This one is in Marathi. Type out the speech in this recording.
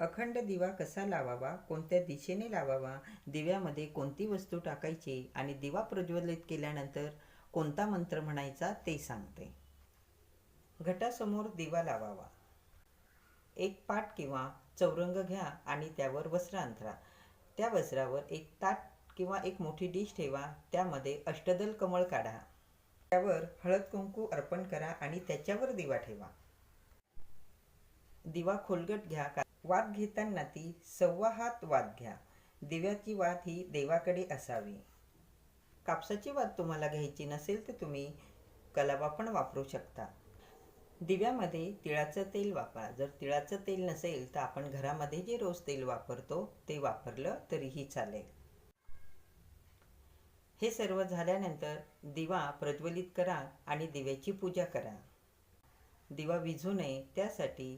अखंड दिवा कसा लावावा कोणत्या दिशेने लावावा दिव्यामध्ये कोणती वस्तू टाकायची आणि दिवा प्रज्वलित केल्यानंतर कोणता मंत्र म्हणायचा ते सांगते. घटासमोर दिवा लावावा. एक पाट किंवा चौरंग घ्या आणि त्यावर वस्त्र अंथरा त्या वस्त्रावर एक ताट किंवा एक मोठी डिश ठेवा त्यामध्ये अष्टदल कमळ काढा. त्यावर हळद कुंकू अर्पण करा आणि त्याच्यावर दिवा ठेवा. दिवा खोलगट घ्या वाद घेताना ती सव्वा हात वाद घ्या. दिव्याची वाद ही देवाकडे असावी. कापसाची वाद तुम्हाला घ्यायची नसेल तर तुम्ही कलावा पण वापरू शकता. दिव्यामध्ये तिळाचं तेल वापरा. जर तिळाचं तेल नसेल तर आपण घरामध्ये जे रोज तेल वापरतो ते वापरलं तरीही चालेल. हे सर्व झाल्यानंतर दिवा प्रज्वलित करा आणि दिव्याची पूजा करा. दिवा विझू नये त्यासाठी